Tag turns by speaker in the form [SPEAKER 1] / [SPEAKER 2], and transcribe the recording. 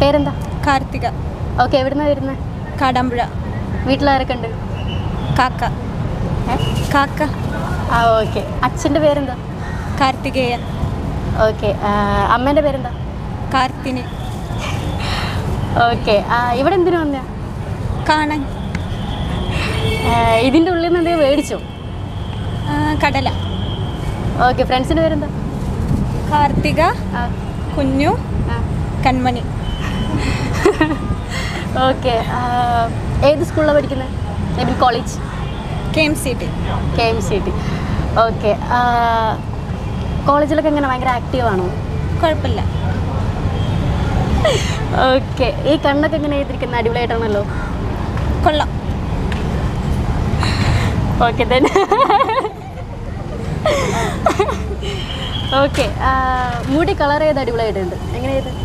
[SPEAKER 1] പേരെന്താ?
[SPEAKER 2] കാർത്തിക.
[SPEAKER 1] ഓക്കെ എവിടുന്നാ വരുന്നത്
[SPEAKER 2] കാടാമ്പുഴ.
[SPEAKER 1] വീട്ടിലാരൊക്കെ ഉണ്ട്
[SPEAKER 2] കാക്ക കാക്ക.
[SPEAKER 1] ആ ഓക്കെ. അച്ഛന്റെ പേരെന്താ?
[SPEAKER 2] കാർത്തികേയ
[SPEAKER 1] ഓക്കെ അമ്മേന്റെ പേരെന്താ?
[SPEAKER 2] കാർത്തിനി.
[SPEAKER 1] ഓക്കെ ഇവിടെ എന്തിനു വന്ന?
[SPEAKER 2] കാണാൻ.
[SPEAKER 1] ഇതിന്റെ ഉള്ളിൽ നിന്ന് എന്തെങ്കിലും മേടിച്ചോ?
[SPEAKER 2] കടല.
[SPEAKER 1] ഓക്കെ ഫ്രണ്ട്സിന്റെ പേരെന്താ?
[SPEAKER 2] കാർത്തിക. കുഞ്ഞു. കൺമണി.
[SPEAKER 1] ഓക്കെ ഏത് സ്കൂളിലാണ് പഠിക്കുന്നത് I mean college
[SPEAKER 2] K M C T.
[SPEAKER 1] K M C T. Okay കോളേജിലൊക്കെ എങ്ങനെ? ഭയങ്കര ആക്റ്റീവ് ആണോ?
[SPEAKER 2] കുഴപ്പമില്ല.
[SPEAKER 1] ഓക്കെ ഈ കണ്ണൊക്കെ എങ്ങനെ ചെയ്തിരിക്കുന്നത് അടിപൊളിയായിട്ടാണല്ലോ.
[SPEAKER 2] കൊള്ളാം.
[SPEAKER 1] ഓക്കെ തന്നെ ഓക്കെ മൂടി കളർ ചെയ്ത് അടിപൊളിയായിട്ടുണ്ട്. എങ്ങനെ ചെയ്ത്?